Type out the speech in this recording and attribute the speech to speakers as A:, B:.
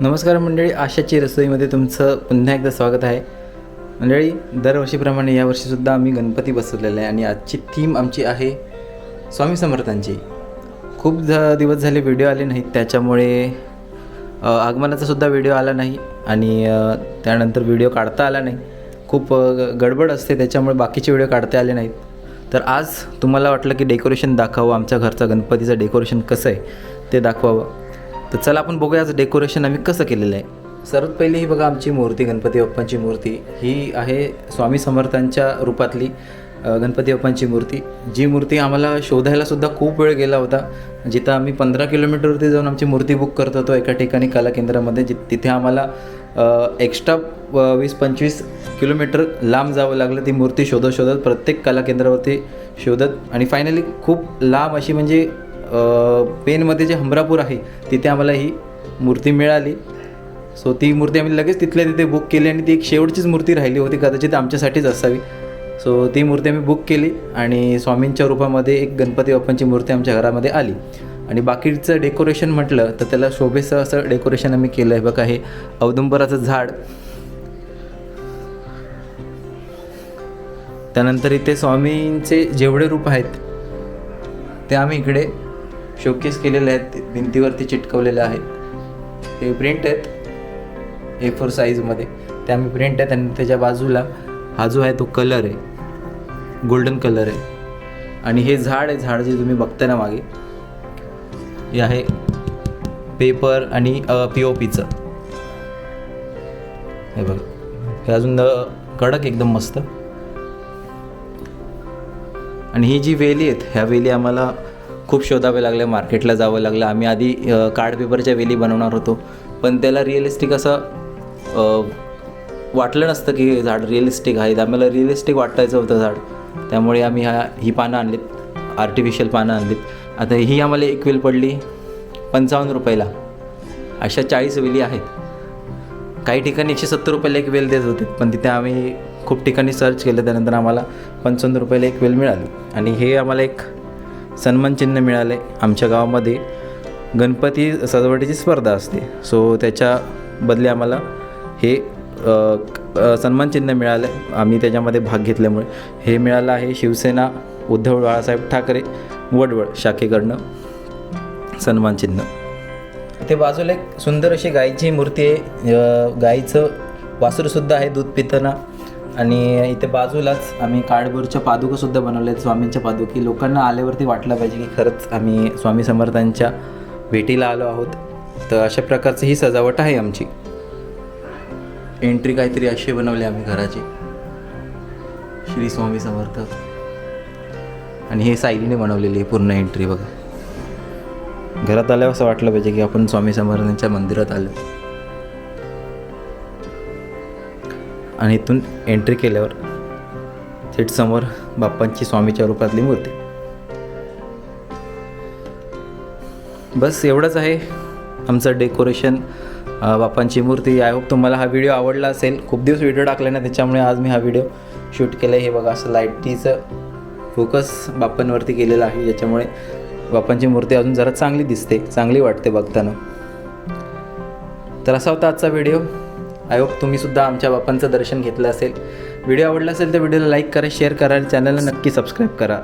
A: नमस्कार मंडळी आशाची रसोईमध्ये तुमचं पुन्हा एकदा स्वागत आहे. मंडळी दरवर्षीप्रमाणे यावर्षीसुद्धा आम्ही गणपती बसवलेला आहे आणि आजची थीम आमची आहे स्वामी समर्थांची. खूप ज दिवस झाले व्हिडिओ आले नाहीत त्याच्यामुळे आगमनाचा सुद्धा व्हिडिओ आला नाही आणि त्यानंतर व्हिडिओ काढता आला नाही. खूप ग- गडबड असते त्याच्यामुळे बाकीचे व्हिडिओ काढता आले नाहीत. तर आज तुम्हाला वाटलं की डेकोरेशन दाखवावं आमच्या घरचं गणपतीचं डेकोरेशन कसं आहे ते दाखवावं. तर चला आपण बघूया आज डेकोरेशन आम्ही कसं केलेलं आहे. सर्वात पहिली ही बघा आमची मूर्ती गणपती बाप्पांची मूर्ती. ही आहे स्वामी समर्थांच्या रूपातली गणपती बाप्पांची मूर्ती. जी मूर्ती आम्हाला शोधायला सुद्धा खूप वेळ गेला होता. जिथं आम्ही पंधरा किलोमीटरवरती जाऊन आमची मूर्ती बुक करत होतो एका ठिकाणी कला केंद्रामध्ये जि तिथे आम्हाला एक्स्ट्रा वीस पंचवीस किलोमीटर लांब जावं लागलं. ती मूर्ती शोधत शोधत प्रत्येक कला केंद्रावरती शोधत. आणि फायनली खूप लांब अशी म्हणजे पेनमध्ये जे हमरापूर आहे तिथे आम्हाला ही मूर्ती मिळाली. सो ती मूर्ती आम्ही लगेच तिथल्या तिथे बुक केली आणि ती एक शेवटचीच मूर्ती राहिली होती कदाचित आमच्यासाठीच असावी. सो ती मूर्ती आम्ही बुक केली आणि स्वामींच्या रूपामध्ये एक गणपती बाप्पांची मूर्ती आमच्या घरामध्ये आली. आणि बाकीचं डेकोरेशन म्हटलं तर त्याला शोभेचं असं डेकोरेशन आम्ही केलं आहे. बघा हे औदुंबराचं झाड. त्यानंतर इथे स्वामींचे जेवढे रूप आहेत ते आम्ही इकडे शोकेस केलेले आहेत भिंतीवरती चिटकवलेले आहेत. हे प्रिंट आहेत ए फोर साईजमध्ये ते आम्ही प्रिंट आहेत आणि त्याच्या बाजूला हा जो आहे तो कलर आहे. गोल्डन कलर आहे. आणि हे झाड आहे झाड जे तुम्ही बघताय ना मागे. हे आहे पेपर आणि पी ओ पीचं हे बघा. हे अजून कडक एकदम मस्त. आणि ही जी वेली आहेत ह्या वेली आम्हाला खूप शोधावे लागले मार्केटला जावं लागलं. आम्ही आधी कार्ड पेपरच्या वेली बनवणार होतो. पण त्याला रिअलिस्टिक असं वाटलं नसतं की हे झाड रिअलिस्टिक आहे. आम्हाला रिअलिस्टिक वाटायचं होतं झाड. त्यामुळे आम्ही ह्या ही पानं आणलीत. आर्टिफिशियल पानं आणलीत. आता ही आम्हाला एक वेल पडली पंचावन्न रुपयाला. अशा चाळीस वेली आहेत. काही ठिकाणी एकशे सत्तर रुपयाला एक वेल देत होते. पण तिथे आम्ही खूप ठिकाणी सर्च केलं. त्यानंतर आम्हाला पंचावन्न रुपयाला एक वेल मिळाली. आणि हे आम्हाला एक सन्मानचिन्ह मिळाले. आमच्या गावामध्ये गणपती सजावटीची स्पर्धा असते. सो त्याच्या बदले आम्हाला हे सन्मानचिन्ह मिळालं. आम्ही त्याच्यामध्ये भाग घेतल्यामुळे. हे मिळालं आहे शिवसेना उद्धव बाळासाहेब ठाकरे वडवळ शाखेकडनं सन्मानचिन्ह. ते बाजूला एक सुंदर अशी गायीची मूर्ती आहे. गायीचं गाईचं वासरूसुद्धा आहे दूध पिताना. आणि इथे बाजूलाच आम्ही कार्डबोर्डच्या पादुकासुद्धा बनवल्या आहेत स्वामींच्या पादुकी. लोकांना आल्यावरती वाटलं पाहिजे की खरंच आम्ही स्वामी समर्थांच्या भेटीला आलो आहोत. तर अशा प्रकारची ही सजावट आहे आमची. एंट्री काहीतरी अशी बनवली आम्ही घराची. श्री स्वामी समर्थ. आणि हे सायलीने बनवलेली आहे पूर्ण एंट्री बघा. घरात आल्यावर असं वाटलं पाहिजे की आपण स्वामी समर्थांच्या मंदिरात आलो. आणि इथून एंट्री केल्यावर थेट समोर बाप्पांची स्वामीच्या रूपातली मूर्ती. बस एवढंच आहे. आमचं डेकोरेशन बापांची बाप्पांची मूर्ती. आय होप तुम्हाला हा व्हिडिओ आवडला असेल. खूप दिवस व्हिडिओ टाकला ना त्याच्यामुळे आज मी हा व्हिडिओ शूट केला आहे. हे बघा असं लाईटीचं फोकस बाप्पांवरती केलेलं आहे. ज्याच्यामुळे बाप्पांची मूर्ती अजून जरा चांगली दिसते चांगली वाटते बघताना. तर असा होता आजचा व्हिडिओ. आय होप तुम्हीसुद्धा आमच्या बाप्पांचं दर्शन घेतलं असेल. व्हिडिओ आवडला असेल तर व्हिडिओला लाईक करा शेअर करा चॅनलला नक्की सबस्क्राईब करा.